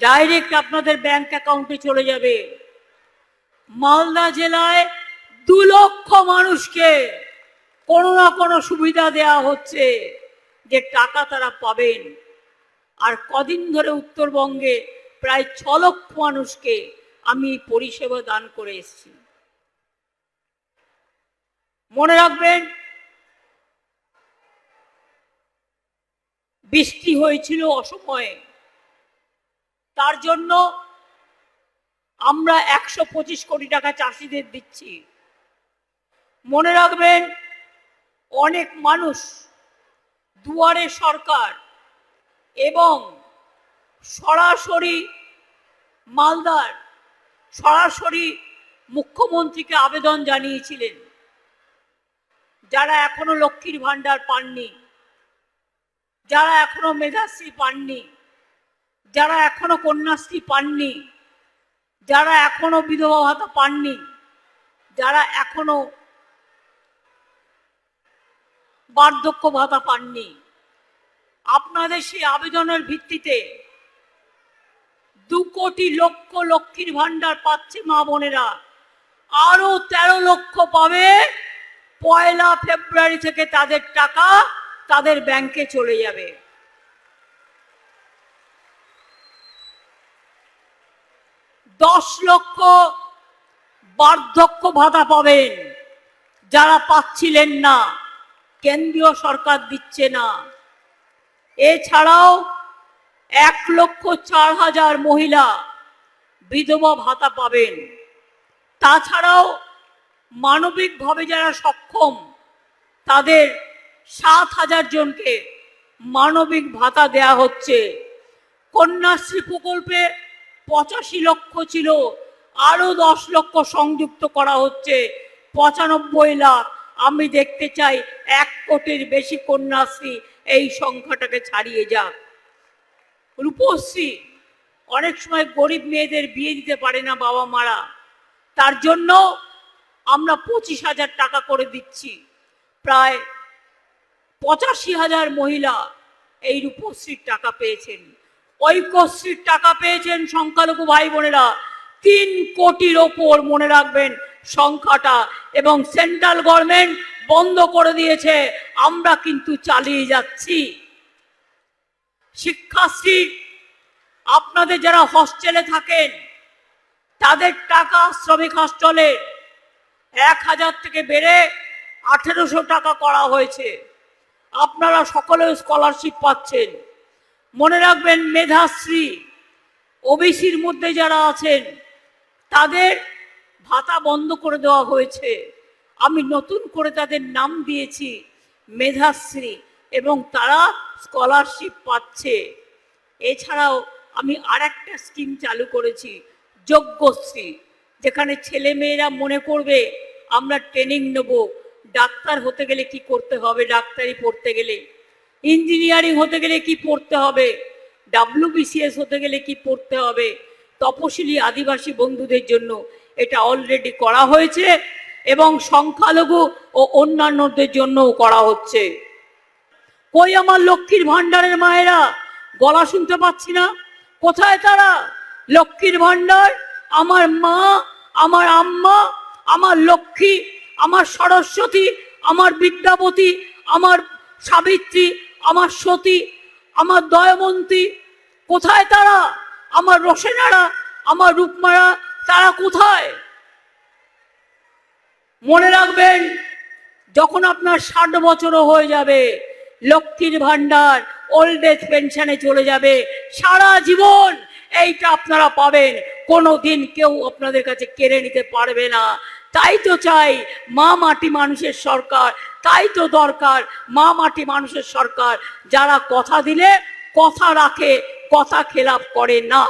Direct আপনাদের bank অ্যাকাউন্টে চলে যাবে। মালদা জেলায় দু লক্ষ মানুষকে কোনো না কোনো সুবিধা দেয়া হচ্ছে যে টাকা তারা পাবেন। আর কদিন ধরে উত্তরবঙ্গে প্রায় ছ লক্ষ মানুষকে আমি পরিষেবা দান করে এসেছি। মনে রাখবেন, বৃষ্টি হয়েছিল অসময়ে। তার জন্য আমরা একশো পঁচিশ কোটি টাকা চাষিদের দিচ্ছি। মনে রাখবেন, অনেক মানুষ দুয়ারে সরকার এবং সরাসরি মালদার, সরাসরি মুখ্যমন্ত্রীকে আবেদন জানিয়েছিলেন। যারা এখনও লক্ষ্মীর ভাণ্ডার পাননি, যারা এখনও মেধাশ্রী পাননি যারা এখনও কন্যাশ্রী পাননি, যারা এখনও বিধবা ভাতা পাননি, যারা এখনও বার্ধক্য ভাতা পাননি, আপনাদের সেই আবেদনের ভিত্তিতে দু কোটি লক্ষ লক্ষ্মীর ভাণ্ডার পাচ্ছে মা বোনেরা। আরও তেরো লক্ষ পাবে পয়লা ফেব্রুয়ারি থেকে তাদের টাকা তাদের ব্যাংকে চলে যাবে। দশ লক্ষ বার্ধক্য ভাতা পাবেন। যারা পাচ্ছিলেন না, কেন্দ্রীয় সরকার দিচ্ছে না। এছাড়াও এক লক্ষ চার হাজার মহিলা বিধবা ভাতা পাবেন। তাছাড়াও মানবিকভাবে যারা সক্ষম, তাদের সাত হাজার জনকে মানবিক ভাতা দেয়া হচ্ছে। কন্যাশ্রী প্রকল্পে পঁচাশি লক্ষ ছিল, আরও দশ লক্ষ সংযুক্ত করা হচ্ছে, পঁচানব্বই লাখ। আমি দেখতে চাই এক কোটির বেশি কন্যাশ্রী এই সংখ্যাটাকে ছাড়িয়ে যাক। রূপশ্রী, অনেক সময় গরিব মেয়েদের বিয়ে দিতে পারে না বাবা মারা। তার জন্য আমরা পঁচিশ হাজার টাকা করে দিচ্ছি। প্রায় পঁচাশি হাজার মহিলা এই রূপশ্রীর টাকা পেয়েছেন। ঐক্যশ্রীর টাকা পেয়েছেন সংখ্যালঘু ভাই বোনেরা। তিন কোটির ওপর মনে রাখবেন সংখ্যাটা এবং সেন্ট্রাল গভর্নমেন্ট বন্ধ করে দিয়েছে। আমরা কিন্তু চালিয়ে যাচ্ছি। শিক্ষাশ্রী, আপনাদের যারা হস্টেলে থাকেন, তাদের টাকা শ্রমিক হস্টেলে এক হাজার থেকে বেড়ে আঠেরোশো টাকা করা হয়েছে। আপনারা সকলে স্কলারশিপ পাচ্ছেন। মনে রাখবেন মেধাশ্রী, ওবিসির মধ্যে যারা আছেন, তাদের ভাতা বন্ধ করে দেওয়া হয়েছে। আমি নতুন করে তাদের নাম দিয়েছি, মেধাশ্রী, এবং তারা স্কলারশিপ পাচ্ছে। এছাড়াও আমি আর একটা স্কিম চালু করেছি যোগ্যশ্রী যেখানে ছেলে মেয়েরা মনে করবে, আমরা ট্রেনিং নেব, ডাক্তার হতে গেলে কি করতে হবে, ডাক্তারি পড়তে গেলে। ইঞ্জিনিয়ারিং হতে গেলে কি পড়তে হবে? ডাব্লিউবিসিএস হতে গেলে কি পড়তে হবে? তপশিলি আদিবাসী বন্ধুদের জন্য এটা অলরেডি করা হয়েছে এবং সংখ্যালঘু ও অন্যান্যদের জন্যও করা হচ্ছে। কই আমার লক্ষ্মীর ভাণ্ডারের মায়েরা? গলা শুনতে পাচ্ছি না। কোথায় তারা? লক্ষ্মীর ভাণ্ডার? আমার মা, আমার আম্মা, আমার লক্ষ্মী, আমার সরস্বতী, আমার বিদ্যাপতি, আমার সাবিত্রী আমার সতী, আমার দয়মন্তী, কোথায় তারা? আমার রোশেনারা আমার রূপমারা, তারা কোথায়? মনে রাখবেন, যখন আপনার ষাট বছরও হয়ে যাবে, লক্ষ্মীর ভাণ্ডার ওল্ড এজ পেনশনে চলে যাবে, সারা জীবন এইটা আপনারা পাবেন। কোনো দিন কেউ আপনাদের কাছে কেড়ে নিতে পারবে না। তাই তো চাই মা মাটি মানুষের সরকার, তাই তো দরকার মা মাটি মানুষের সরকার, যারা কথা দিলে, কথা রাখে, কথা খেলাপ করে না।